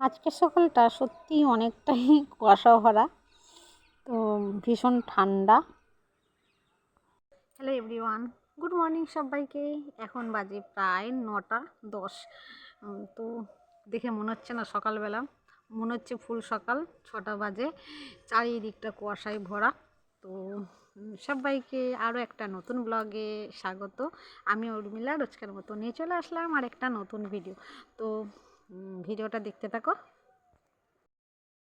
আজকের সকালটা সত্যি অনেকটাই কুয়াশা ভরা, তো ভীষণ ঠান্ডা। হ্যালো এভরিওয়ান গুড মর্নিং সবাইকে। এখন বাজে প্রায় নটা দশ। তো দেখে মনে হচ্ছে না সকালবেলা। মনে হচ্ছে ফুল সকাল, ছটা বাজে। চারিদিকটা কুয়াশায় ভরা। তো সবাইকে আরও একটা নতুন ব্লগে স্বাগত। আমি উর্মিলা, রোজকার মতো নিয়ে চলে আসলাম আর একটা নতুন ভিডিও তো ভিডিওটা দেখতে থাকো।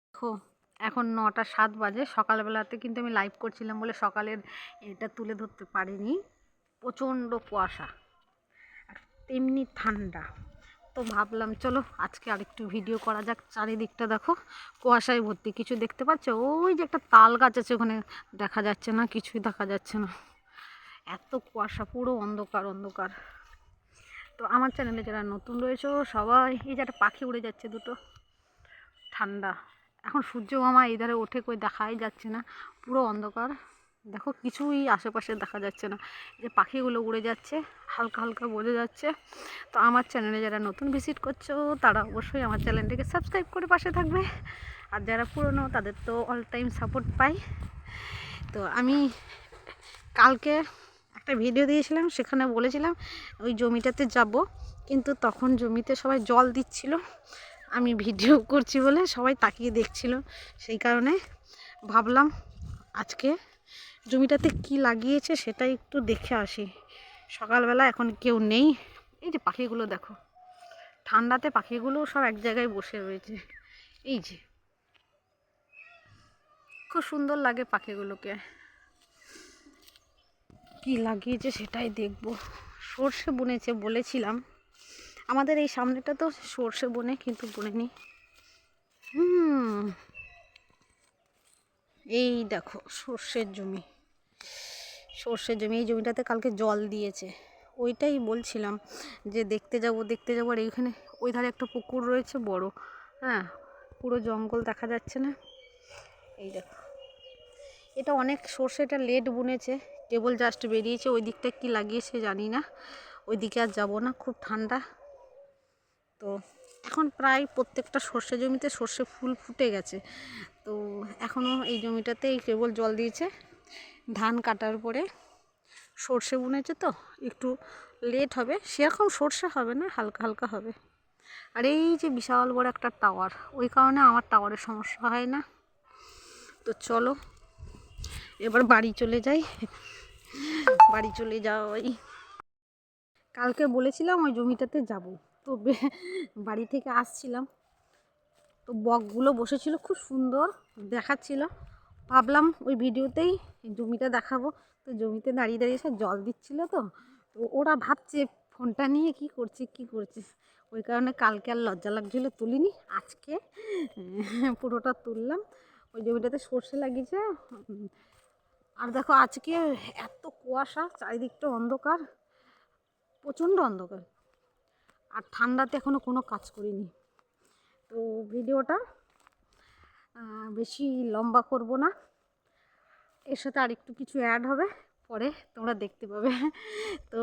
দেখো এখন নটা সাত বাজে, সকালবেলাতে কিন্তু আমি লাইভ করছিলাম বলে সকালের এটা তুলে ধরতে পারিনি। প্রচণ্ড কুয়াশা তেমনি ঠান্ডা। তো ভাবলাম, চলো আজকে আরেকটু ভিডিও করা যাক। চারিদিকটা দেখো, কুয়াশায় ভর্তি। কিছু দেখতে পাচ্ছ? ওই যে একটা তাল গাছ আছে ওখানে, দেখা যাচ্ছে না, কিছুই দেখা যাচ্ছে না। এত কুয়াশা, পুরো অন্ধকার অন্ধকার। তো আমার চ্যানেলে যারা নতুন রয়েছে, সবাই এই যে একটা পাখি উড়ে যাচ্ছে দুটো। ঠান্ডা। এখন সূর্য মামা এই ধারে ওঠে কই দেখাই যাচ্ছে না। পুরো অন্ধকার। দেখো, কিছুই আশেপাশে দেখা যাচ্ছে না। যে পাখিগুলো উড়ে যাচ্ছে, হালকা হালকা বোঝা যাচ্ছে। তো আমার চ্যানেলে যারা নতুন ভিজিট করছ, তারা অবশ্যই আমার চ্যানেলটিকে সাবস্ক্রাইব করে পাশে থাকবে। আর যারা পুরনো, তাদের তো অল টাইম সাপোর্ট পাই। তো আমি কালকে একটা ভিডিও দিয়েছিলাম, সেখানে বলেছিলাম, ওই জমিটাতে যাব। কিন্তু তখন জমিতে সবাই জল দিচ্ছিল। আমি ভিডিও করছি বলে সবাই তাকিয়ে দেখছিল। সেই কারণে ভাবলাম আজকে জমিটাতে কি লাগিয়েছে সেটা একটু দেখে আসি। সকালবেলা এখন কেউ নেই। এই যে পাখিগুলো দেখো। ঠান্ডাতে পাখিগুলো সব এক জায়গায় বসে রয়েছে। এই যে। খুব সুন্দর লাগে পাখিগুলোকে। কি লাগিয়েছে সেটাই দেখব। সর্ষে বুনেছে বলেছিলাম। আমাদের এই সামনেটা তো সর্ষে বনে, কিন্তু বুনেনি। হুম। এই দেখো, সর্ষের জমি। সর্ষের জমি, এই জমিটাতে কালকে জল দিয়েছে। ওইটাই বলছিলাম যে দেখতে যাব, দেখতে যাব। আর এইখানে ওই ধারে একটা পুকুর রয়েছে বড়। হ্যাঁ পুরো জঙ্গল দেখা যাচ্ছে না। এই দেখো। এটা অনেক সর্ষেটা লেট বুনেছে। কেবল জাস্ট বেরিয়েছে, ওই দিকটা কি লাগিয়েছে জানি না। ওই দিকে আর যাব না, খুব ঠান্ডা। তো এখন প্রায় প্রত্যেকটা সর্ষে জমিতে সর্ষে ফুল ফুটে গেছে। তো এখনও এই জমিটাতে এই কেবল জল দিয়েছে। ধান কাটার পরে সর্ষে বুনেছে তো, একটু লেট হবে। সেরকম সর্ষে হবে না, হালকা হালকা হবে। আর এই যে বিশাল বড় একটা টাওয়ার ওই কারণে আমার টাওয়ারের সমস্যা হয় না। তো চলো, এবার বাড়ি চলে যাই। বাড়ি চলে যাওয়াই। কালকে বলেছিলাম ওই জমিটাতে যাব। তো বাড়ি থেকে আসছিলাম। তো বকগুলো বসেছিল, খুব সুন্দর দেখাচ্ছিল। ভাবলাম ওই ভিডিওতেই জমিটা দেখাবো। তো জমিতে দাঁড়িয়ে দাঁড়িয়ে সব জল দিচ্ছিল তো। ওরা ভাবছে, ফোনটা নিয়ে কি করছে কি করছে? ওই কারণে কালকে আর লজ্জা লাগছিল তুলিনি। আজকে পুরোটা তুললাম। ওই জমিটাতে সর্ষে লাগিয়েছে আর দেখো আজকে এত কুয়াশা, চারিদিকটা অন্ধকার, প্রচণ্ড অন্ধকার। আর ঠান্ডাতে এখনও কোনো কাজ করিনি। তো ভিডিওটা বেশি লম্বা করব না। এর সাথে আর একটু কিছু অ্যাড হবে, পরে তোমরা দেখতে পাবে। তো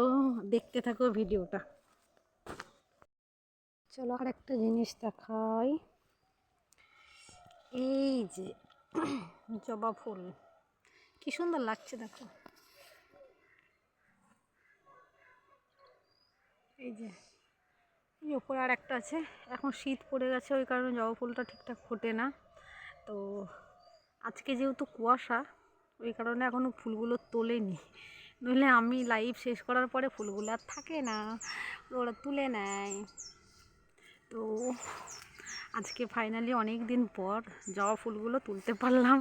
দেখতে থাকো ভিডিওটা। চলো আর একটা জিনিস দেখাই। এই যে, জবা ফুল। কি সুন্দর লাগছে দেখো। এই যে, এই ওপরে আর একটা আছে। এখন শীত পড়ে গেছে, ওই কারণে জবা ফুলটা ঠিকঠাক ফোটে না। তো আজকে যেহেতু কুয়াশা, ওই কারণে এখনও ফুলগুলো তোলেনি। নইলে আমি লাইভ শেষ করার পরে ফুলগুলো আর থাকে না, ওরা তুলে নেয়। তো আজকে ফাইনালি অনেক দিন পর জবা ফুলগুলো তুলতে পারলাম।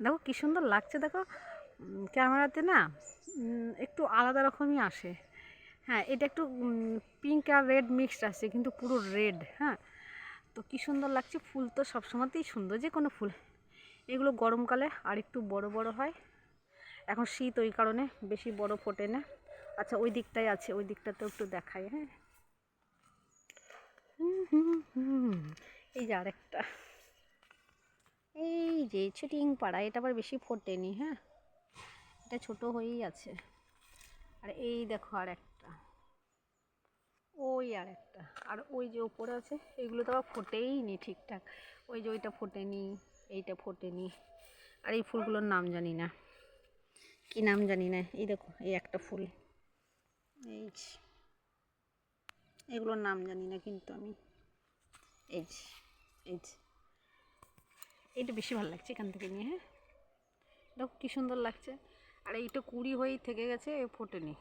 দেখো কী সুন্দর লাগছে, দেখো। ক্যামেরাতে না একটু আলাদা রকমই আসে। হ্যাঁ এটা একটু পিঙ্ক আর রেড মিক্সড আছে কিন্তু পুরো রেড হ্যাঁ। তো কী সুন্দর লাগছে, ফুল তো সবসময়তেই সুন্দর যে কোনো ফুল। এগুলো গরমকালে আর একটু বড় বড় হয়। এখন শীত ওই কারণে বেশি বড় ফোটে না। আচ্ছা ওই দিকটাই আছে, ওই দিকটাতেও একটু দেখাই হ্যাঁ। হুম। এই যে আরেকটা। এই যে ছিটিং পাড়া, এটা আবার বেশি ফোটেনি হ্যাঁ? এটা ছোট হয়েই আছে। আর এই দেখো আর একটা। ওই আর একটা। আর ওই যে ওপরে আছে, এগুলো তো আবার ফোটেই নি ঠিকঠাক। ওই যে ওইটা ফোটেনি, এইটা ফোটেনি। আর এই ফুলগুলোর নাম জানি না। কি নাম জানি না। এই দেখো, এই একটা ফুল। এই। এগুলোর নাম জানি না কিন্তু আমি। এই এই এইটা বেশি ভালো লাগছে এখান থেকে নিয়ে হ্যাঁ? দেখো কী সুন্দর লাগছে। আর এইটা কুড়ি হয়েই থেকে গেছে ফোটেনি।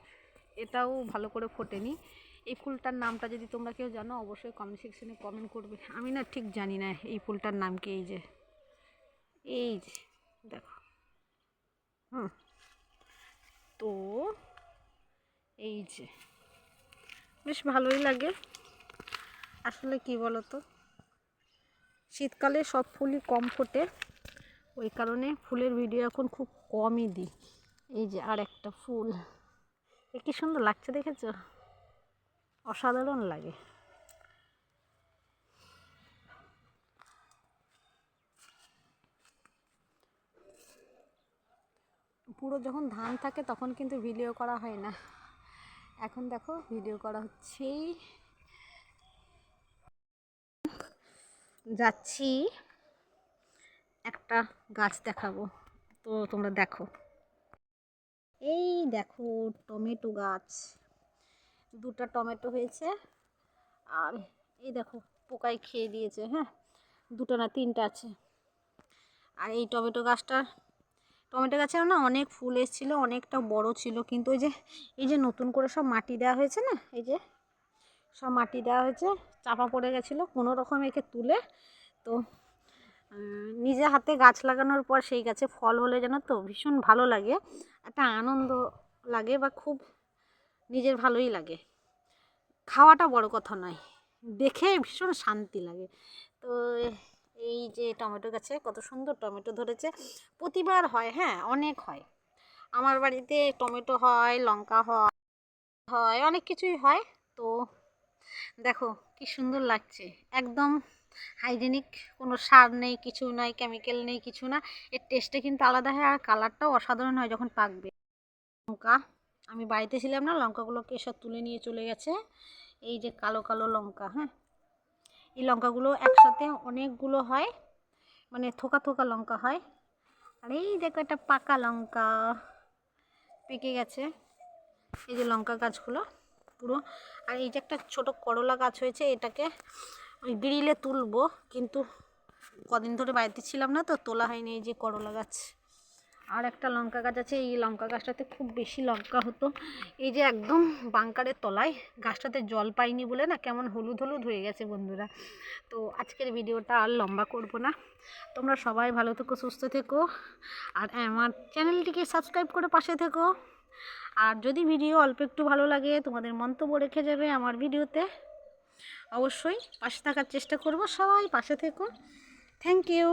এটাও ভালো করে ফোটেনি। এই ফুলটার নামটা যদি তোমরা কেউ জানো, অবশ্যই কমেন্ট সেকশনে কমেন্ট করবে। আমি না ঠিক জানি না এই ফুলটার নাম কি, এই যে এই যে, দেখো। হুম। তো, এই যে, বেশ ভালোই লাগে। আসলে কি বলো তো শীতকালে সব ফুলই কম ফোটে। ওই কারণে ফুলের ভিডিও এখন খুব কমই দিই। এই যে আর একটা ফুল। এ কি সুন্দর লাগছে দেখেছ? অসাধারণ লাগে। পুরো যখন ধান থাকে তখন কিন্তু ভিডিও করা হয় না। এখন দেখো ভিডিও করা হচ্ছেই। যাচ্ছি। একটা গাছ দেখাবো। তো তোমরা দেখো। এই দেখো টমেটো গাছ। দুটো টমেটো হয়েছে। আর এই দেখো পোকায় খেয়ে দিয়েছে হ্যাঁ? দুটো না তিনটা আছে। আর এই টমেটো গাছটা, টমেটো গাছেও না অনেক ফুল এসেছিল, অনেকটা বড় ছিল। কিন্তু ওই যে, এই যে নতুন করে সব মাটি দেওয়া হয়েছে না, এই যে সব মাটি দেওয়া হয়েছে, চাপা পড়ে গেছিল কোনো রকম একে তুলে। তো নিজে হাতে গাছ লাগানোর পর সেই গাছে ফল হলে যেন তো ভীষণ ভালো লাগে, একটা আনন্দ লাগে বা খুব নিজের ভালোই লাগে। খাওয়াটা বড় কথা নয়, দেখে ভীষণ শান্তি লাগে। তো, এই যে টমেটো গাছে কত সুন্দর টমেটো ধরেছে, প্রতিবার হয় হ্যাঁ অনেক হয়। আমার বাড়িতে টমেটো হয়, লঙ্কা হয় হয়, অনেক কিছুই হয়। তো দেখো কি সুন্দর লাগছে। একদম হাইজেনিক কোনো সার নেই, কিছু নয় কেমিক্যাল নেই, কিছু না। এর টেস্টটা কিন্তু আলাদা হয় আর কালারটাও অসাধারণ হয় যখন পাকবে। লঙ্কা, আমি বাড়িতে ছিলাম না, লঙ্কাগুলোকে সব তুলে নিয়ে চলে গেছে। এই যে কালো কালো লঙ্কা হ্যাঁ? এই লঙ্কাগুলো একসাথে অনেকগুলো হয় মানে থোকা থোকা লঙ্কা হয়। আর এই দেখো একটা পাকা লঙ্কা, পেকে গেছে। এই যে লঙ্কা গাছগুলো। পুরো। আর এই যে একটা ছোট করলা গাছ হয়েছে, এটাকে ওই গ্রিলে তুলবো। কিন্তু কদিন ধরে বাড়িতে ছিলাম না, তো তোলা হয়নি এই যে করলা গাছ। আর একটা লঙ্কা গাছ আছে, এই লঙ্কা গাছটাতে খুব বেশি লঙ্কা হতো। এই যে একদম বাংকারের তলায়, গাছটাতে জল পাইনি বলে না, কেমন হলুদ হলুদ হয়ে গেছে বন্ধুরা। তো আজকের ভিডিওটা আর লম্বা করব না। তোমরা সবাই ভালো থেকো, সুস্থ থেকো। আর আমার চ্যানেলটিকে সাবস্ক্রাইব করে পাশে থেকো। আর যদি ভিডিও অল্প একটু ভালো লাগে, তোমাদের মন্তব্য রেখে যাবে আমার ভিডিওতে। অবশ্যই পাশে থাকার চেষ্টা করব সবাই, পাশে থেকো থ্যাংক ইউ